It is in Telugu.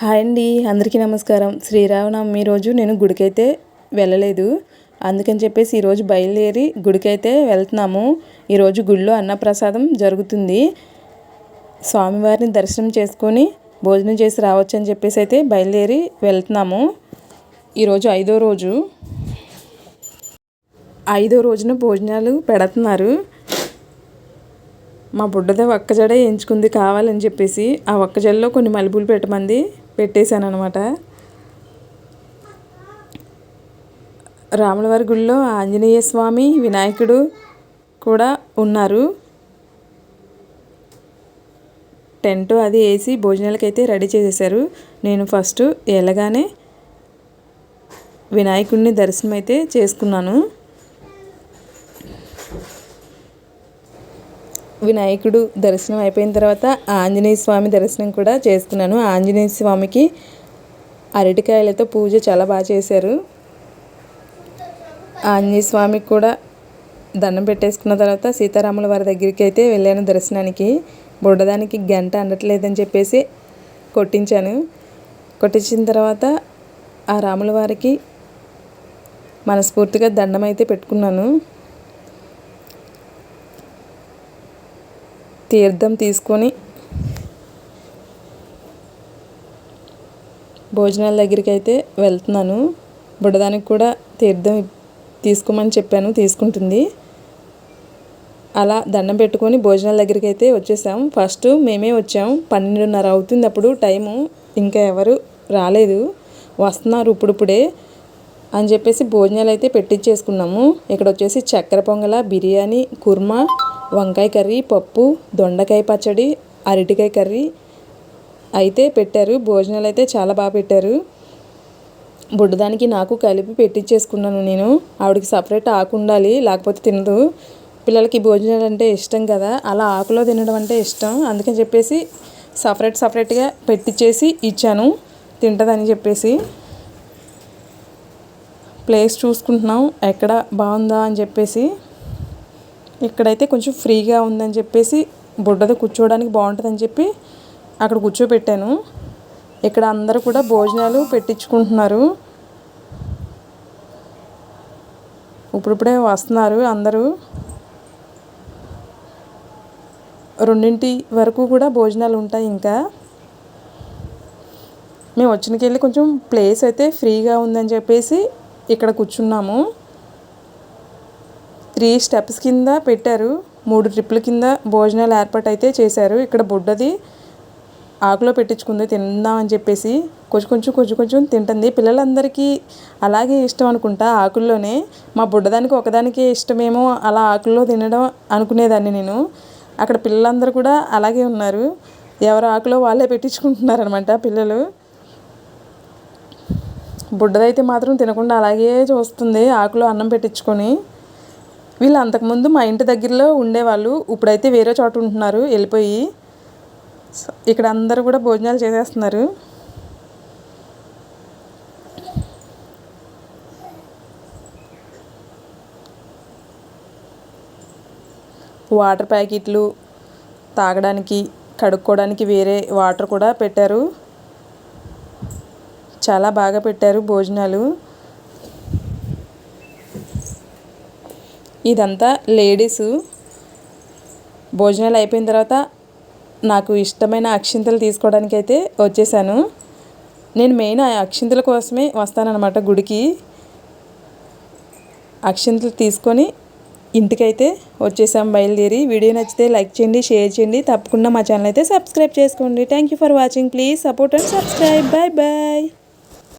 హాయ్ అండి అందరికీ నమస్కారం. శ్రీరామనవమి రోజు నేను గుడికైతే వెళ్ళలేదు. అందుకని చెప్పేసి ఈరోజు బయలుదేరి గుడికైతే వెళ్తున్నాము. ఈరోజు గుడిలో అన్నప్రసాదం జరుగుతుంది. స్వామివారిని దర్శనం చేసుకొని భోజనం చేసి రావచ్చు అని చెప్పేసి అయితే బయలుదేరి వెళ్తున్నాము. ఈరోజు ఐదో రోజు. ఐదో రోజున భోజనాలు పెడుతున్నారు. మా బుడ్డదే ఒక్కజడే ఎంచుకుంది కావాలని చెప్పేసి ఆ ఒక్కజడలో కొన్ని మలుపులు పెట్టమంది. పెట్టేశాను అనమాట రాములవారి గుడిలో ఆంజనేయ స్వామి వినాయకుడు కూడా ఉన్నారు. టెంట్ అది వేసి భోజనాలకైతే రెడీ చేసేసారు నేను ఫస్ట్ వెళ్ళగానే వినాయకుడిని దర్శనం అయితే చేసుకున్నాను. వినాయకుడు దర్శనం అయిపోయిన తర్వాత ఆంజనేయ స్వామి దర్శనం కూడా చేసుకున్నాను ఆంజనేయ స్వామికి అరటికాయలతో పూజ చాలా బాగా చేశారు. ఆంజనేయ స్వామికి కూడా దండం పెట్టేసుకున్న తర్వాత సీతారాముల వారి దగ్గరికి అయితే వెళ్ళాను దర్శనానికి. బుడ్డదానికి గంట అందట్లేదని చెప్పేసి కొట్టించాను. కొట్టించిన తర్వాత ఆ రాముల వారికి మనస్ఫూర్తిగా దండం అయితే పెట్టుకున్నాను. తీర్థం తీసుకొని భోజనాల దగ్గరికి అయితే వెళ్తున్నాను. బుడదానికి కూడా తీర్థం తీసుకోమని చెప్పాను తీసుకుంటుంది. అలా దండం పెట్టుకొని భోజనాల దగ్గరికి అయితే వచ్చేసాం ఫస్ట్ మేమే వచ్చాం పన్నెండున్నర అవుతుంది అప్పుడు టైము ఇంకా ఎవరు రాలేదు. వస్తున్నారు ఇప్పుడిప్పుడే అని చెప్పేసి భోజనాలు అయితే పెట్టించేసుకున్నాము ఇక్కడ వచ్చేసి చక్కెర పొంగల బిర్యానీ కుర్మా వంకాయ కర్రీ పప్పు దొండకాయ పచ్చడి అరటికాయ కర్రీ అయితే పెట్టారు. భోజనాలు అయితే చాలా బాగా పెట్టారు. బుడ్డదానికి నాకు కలిపి పెట్టించేసుకున్నాను నేను. ఆవిడకి సపరేట్ ఆకు ఉండాలి లేకపోతే తినదు. పిల్లలకి భోజనాలు అంటే ఇష్టం కదా అలా ఆకులో తినడం అంటే ఇష్టం. అందుకని చెప్పేసి సపరేట్ సపరేట్గా పెట్టించేసి ఇచ్చాను. తింటుందని చెప్పేసి. ప్లేస్ చూసుకుంటున్నాం ఎక్కడ బాగుందా అని చెప్పేసి. ఇక్కడైతే కొంచెం ఫ్రీగా ఉందని చెప్పేసి బుడ్డది కూర్చోవడానికి బాగుంటుందని చెప్పి అక్కడ కూర్చోబెట్టాను. ఇక్కడ అందరూ కూడా భోజనాలు పెట్టించుకుంటున్నారు. ఇప్పుడిప్పుడే వస్తున్నారు అందరూ. రెండింటి వరకు కూడా భోజనాలు ఉంటాయి ఇంకా. మేము వచ్చినకెళ్ళి కొంచెం ప్లేస్ అయితే ఫ్రీగా ఉందని చెప్పేసి ఇక్కడ కూర్చున్నాము. త్రీ స్టెప్స్ కింద పెట్టారు. మూడు ట్రిప్పుల కింద భోజనాలు ఏర్పాటు అయితే చేశారు. ఇక్కడ బుడ్డది ఆకులో పెట్టించుకుంది. తిందామని చెప్పేసి కొంచెం కొంచెం కొంచెం కొంచెం తింటుంది. పిల్లలందరికీ అలాగే ఇష్టం అనుకుంటా ఆకుల్లోనే. మా బుడ్డదానికి ఒకదానికి ఇష్టమేమో అలా ఆకుల్లో తినడం అనుకునేదాన్ని నేను. అక్కడ పిల్లలందరూ కూడా అలాగే ఉన్నారు. ఎవరు ఆకులో వాళ్ళే పెట్టించుకుంటున్నారనమాట పిల్లలు. బుడ్డదైతే మాత్రం తినకుండా అలాగే చూస్తుంది. ఆకులో అన్నం పెట్టించుకొని. వీళ్ళు అంతకుముందు మా ఇంటి దగ్గరలో ఉండేవాళ్ళు. ఇప్పుడైతే వేరే చోట ఉంటున్నారు వెళ్ళిపోయి. ఇక్కడ అందరూ కూడా భోజనాలు చేసేస్తున్నారు. వాటర్ ప్యాకెట్లు తాగడానికి కడుక్కోవడానికి వేరే వాటర్ కూడా పెట్టారు. చాలా బాగా పెట్టారు భోజనాలు. ఇదంతా లేడీసు. భోజనాలు అయిపోయిన తర్వాత నాకు ఇష్టమైన అక్షింతలు తీసుకోవడానికి అయితే వచ్చేసాను. నేను మెయిన్ ఆ అక్షింతల కోసమే వస్తానన్నమాట గుడికి. అక్షింతలు తీసుకొని ఇంటికైతే వచ్చేసాం బయలుదేరి. వీడియో నచ్చితే లైక్ చేయండి షేర్ చేయండి. తప్పకుండా మా ఛానల్ అయితే సబ్స్క్రైబ్ చేసుకోండి. Thank you for watching please support and subscribe bye bye